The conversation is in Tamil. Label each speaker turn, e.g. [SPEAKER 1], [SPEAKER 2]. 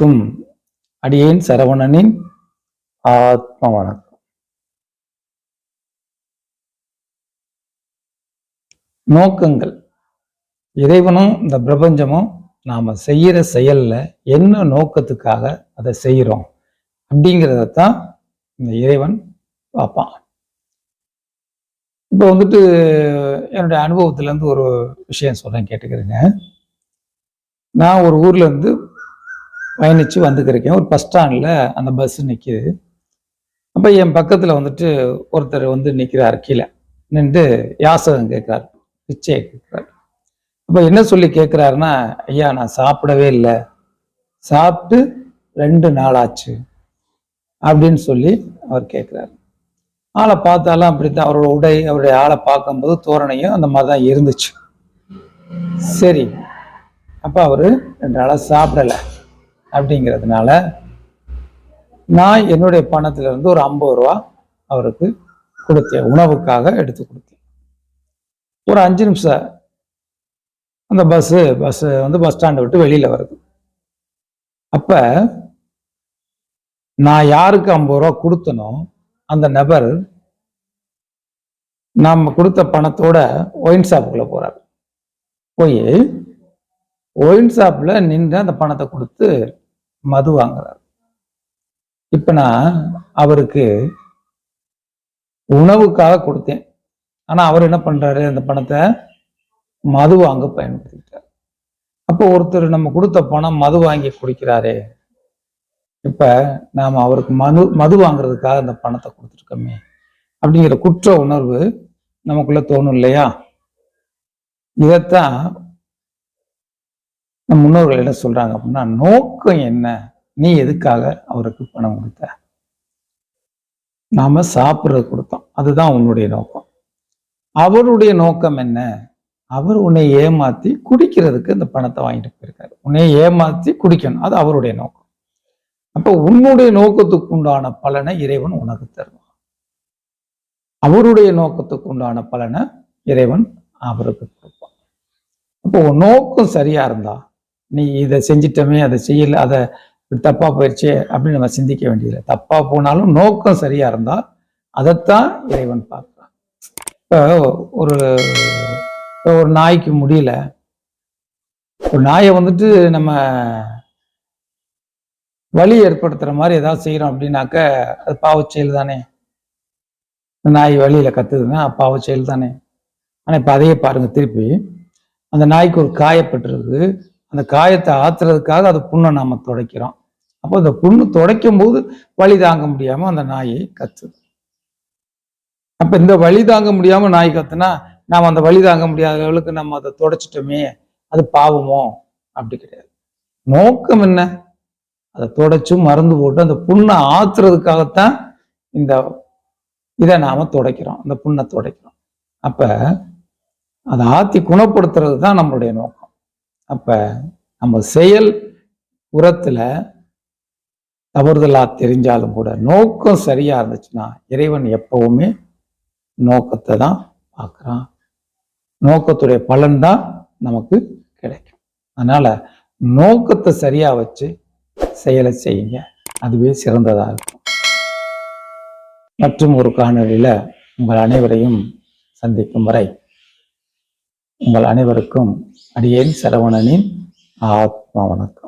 [SPEAKER 1] அனைவருக்கும் அடியேன் சரவணனின் ஆத்ம வணக்கம் நோக்கங்கள். இறைவனும் இந்த பிரபஞ்சமும் நாம செய்யற செயல்ல என்ன நோக்கத்துக்காக அதை செய்யறோம் அப்படிங்கிறதத்தான் இந்த இறைவன் பார்ப்பான். இப்போ வந்துட்டு என்னுடைய அனுபவத்துல இருந்து ஒரு விஷயம் சொல்றேன் கேட்டுக்கிறேங்க. நான் ஒரு ஊர்ல பயணித்து வந்துக்கிருக்கேன். ஒரு பஸ் ஸ்டாண்டில் அந்த பஸ் நிற்கிது அப்போ என் பக்கத்தில் வந்துட்டு ஒருத்தர் வந்து நிற்கிறார் கீழே. நின்று யாசகம் கேட்குறாரு. பிச்சையை கேட்குறாரு. அப்போ என்ன சொல்லி கேட்குறாருன்னா ஐயா நான் சாப்பிடவே இல்லை. சாப்பிட்டு ரெண்டு நாள் ஆச்சு அப்படின்னு சொல்லி அவர் கேட்குறாரு. ஆளை பார்த்தாலும் அப்படித்தான். அவரோட உடை அவருடைய ஆளை பார்க்கும்போது தோரணையும் அந்த மாதிரி தான் இருந்துச்சு. சரி. அப்போ அவர் ரெண்டு நாளாக சாப்பிடல. அப்படிங்கிறதுனால நான் என்னுடைய பணத்துல இருந்து ஒரு ஐம்பது ரூபா அவருக்கு கொடுத்தேன் உணவுக்காக எடுத்து கொடுத்தேன். ஒரு அஞ்சு நிமிஷம் அந்த பஸ்ஸு பஸ்ஸு வந்து பஸ் ஸ்டாண்டை விட்டு வெளியில வருது. அப்ப நான் யாருக்கு ஐம்பது ரூபா கொடுத்தனோ அந்த நபர் நம்ம கொடுத்த பணத்தோட ஒயின் ஷாப்புக்குள்ளே போறாரு. போய் ஒயின் ஷாப்ல நின்று அந்த பணத்தை கொடுத்து மது வாங்குறாரு. இப்ப நான் அவருக்கு உணவுக்காக கொடுத்தேன். ஆனா அவர் என்ன பண்றாரு? அந்த பணத்தை மது வாங்க பயன்படுத்திக்கிட்டார் அப்போ ஒருத்தர் நம்ம கொடுத்த பணம் மது வாங்கி குடிக்கிறாரே. இப்ப நாம அவருக்கு மது மது வாங்குறதுக்காக அந்த பணத்தை கொடுத்துருக்கோமே. அப்படிங்கிற குற்ற உணர்வு நமக்குள்ள தோணும் இல்லையா? இதைத்தான் நம் முன்னோர்கள் என்ன சொல்றாங்க அப்படின்னா நோக்கம் என்ன? நீ எதுக்காக அவருக்கு பணம் கொடுத்த? நாம சாப்பிட்றது கொடுத்தோம். அதுதான் உன்னுடைய நோக்கம். அவருடைய நோக்கம் என்ன? அவர் உன்னை ஏமாத்தி குடிக்கிறதுக்கு இந்த பணத்தை வாங்கிட்டு போயிருக்காரு. உன்னை ஏமாத்தி குடிக்கணும். அது அவருடைய நோக்கம். அப்ப உன்னுடைய நோக்கத்துக்கு உண்டான பலனை இறைவன் உனக்கு தருவான். அவருடைய நோக்கத்துக்கு உண்டான பலனை இறைவன் அவருக்கு கொடுப்பான். அப்போ உன் நோக்கம் சரியா இருந்தா நீ இதை செஞ்சிட்டமே அதை செய்யல அதை தப்பா போயிடுச்சு அப்படின்னு நம்ம சிந்திக்க வேண்டியதில்லை. தப்பா போனாலும் நோக்கம் சரியா இருந்தா அதைத்தான் இறைவன் பார்க்குறான். இப்போ ஒரு இப்போ ஒரு நாய்க்கு முடியல. ஒரு நாயை வந்துட்டு நம்ம வலி ஏற்படுத்துற மாதிரி ஏதாவது செய்யறோம் அப்படின்னாக்க அது பாவச் செயல் தானே நாய் வழியில் கத்துதுன்னா பாவச் செயல் தானே. ஆனா இப்ப அதையே பாருங்க திருப்பி. அந்த நாய்க்கு ஒரு காயப்பட்டிருக்கு அந்த காயத்தை ஆத்துறதுக்காக அது புண்ணை நாம துடைக்கிறோம். அப்போ அந்த புண்ணு துடைக்கும் போது வழி தாங்க முடியாம அந்த நாயை கத்துது. அப்ப இந்த வலி தாங்க முடியாம நாய் கத்துனா நாம் அந்த வலி தாங்க முடியாத அளவுக்கு நம்ம அதை துடைச்சிட்டோமே அது பாவமோ? அப்படி கிடையாது. நோக்கம் என்ன? அதை துடைச்சு மருந்து போட்டு அந்த புண்ணை ஆத்துறதுக்காகத்தான் இந்த இதை நாம துடைக்கிறோம். அந்த புண்ணை துடைக்கிறோம். அப்ப அதை ஆத்தி குணப்படுத்துறது தான் நம்மளுடைய நோக்கம். அப்ப நம்ம செயல் புறத்தில் தவறுதலாக தெரிஞ்சாலும் கூட நோக்கம் சரியா இருந்துச்சுன்னா இறைவன் எப்பவுமே நோக்கத்தை தான் பார்க்குறான். நோக்கத்துடைய பலன் தான் நமக்கு கிடைக்கும். அதனால நோக்கத்தை சரியா வச்சு செயலை செய்யுங்க. அதுவே சிறந்ததா இருக்கும். மற்றும் ஒரு காணொலியில் உங்கள் அனைவரையும் சந்திக்கும் வரை உங்கள் அனைவருக்கும் அடியேன் சரவணனின் ஆத்மா வணக்கம்.